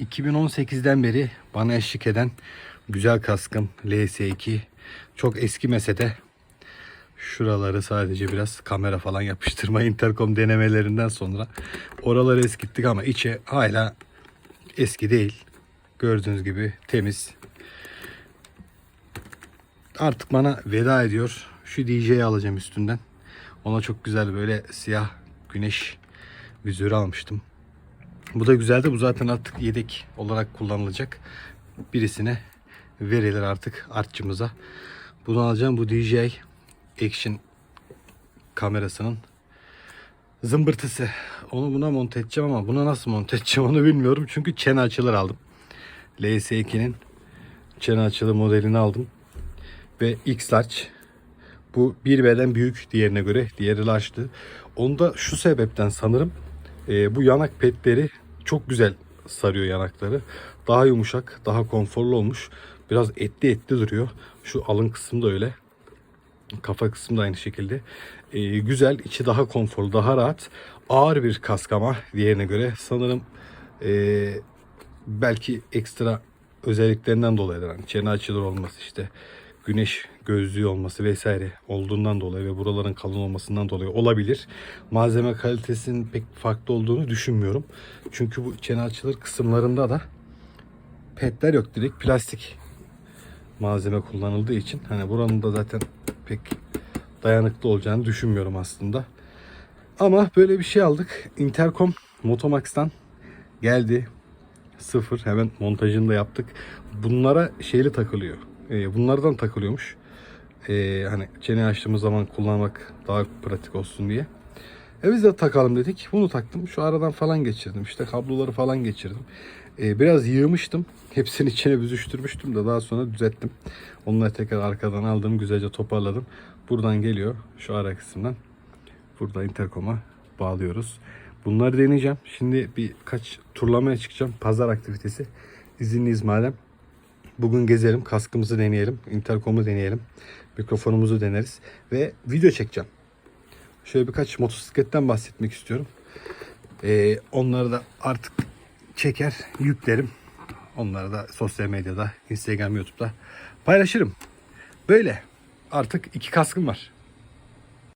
2018'den beri bana eşlik eden güzel kaskım LS2. Çok eskimese de şuraları sadece biraz kamera falan yapıştırma interkom denemelerinden sonra oraları eskittik ama içi hala eski değil. Gördüğünüz gibi temiz. Artık bana veda ediyor. Şu DJ'yi alacağım üstünden. Ona çok güzel böyle siyah güneş vizörü almıştım. Bu da güzeldi. Bu zaten artık yedek olarak kullanılacak. Birisine verilir artık artçımıza. Bunu alacağım. Bu DJI Action kamerasının zımbırtısı. Onu buna monte edeceğim ama buna nasıl monte edeceğim onu bilmiyorum. Çünkü çene açılır aldım. LS2'nin çene açılı modelini aldım. Ve X large. Bu 1B'den büyük diğerine göre. Diğeri large'dı. Onda şu sebepten sanırım e, bu yanak petleri çok güzel sarıyor yanakları. Daha yumuşak, daha konforlu olmuş. Biraz etli etli duruyor. Şu alın kısmı da öyle. Kafa kısmı da aynı şekilde. E, güzel, içi daha konforlu, daha rahat. Ağır bir kask ama diğerine göre. Sanırım e, belki ekstra özelliklerinden dolayı yani çene açılır olması işte güneş gözlüğü olması vesaire olduğundan dolayı ve buraların kalın olmasından dolayı olabilir. Malzeme kalitesinin pek farklı olduğunu düşünmüyorum. Çünkü bu çene açılır kısımlarında da petler yok direkt plastik malzeme kullanıldığı için hani buranın da zaten pek dayanıklı olacağını düşünmüyorum aslında. Ama böyle bir şey aldık. Intercom Motomax'tan geldi. Sıfır. Hemen montajını da yaptık. Bunlara şeyli takılıyor. Ee, bunlardan takılıyormuş. Ee, hani çene açtığımız zaman kullanmak daha pratik olsun diye. E biz de takalım dedik. Bunu taktım. Şu aradan falan geçirdim. İşte kabloları falan geçirdim. Ee, biraz yığmıştım. Hepsini içine büzüştürmüştüm de daha sonra düzelttim. Onları tekrar arkadan aldım. Güzelce toparladım. Buradan geliyor. Şu ara kısımdan. Burada interkoma bağlıyoruz. Bunları deneyeceğim. Şimdi birkaç turlamaya çıkacağım. Pazar aktivitesi. İzinliyiz madem. Bugün gezelim. Kaskımızı deneyelim. Interkomu deneyelim. Mikrofonumuzu deneriz. Ve video çekeceğim. Şöyle birkaç motosikletten bahsetmek istiyorum. Ee, onları da artık çeker, yüklerim. Onları da sosyal medyada, Instagram, YouTube'da paylaşırım. Böyle. Artık iki kaskım var.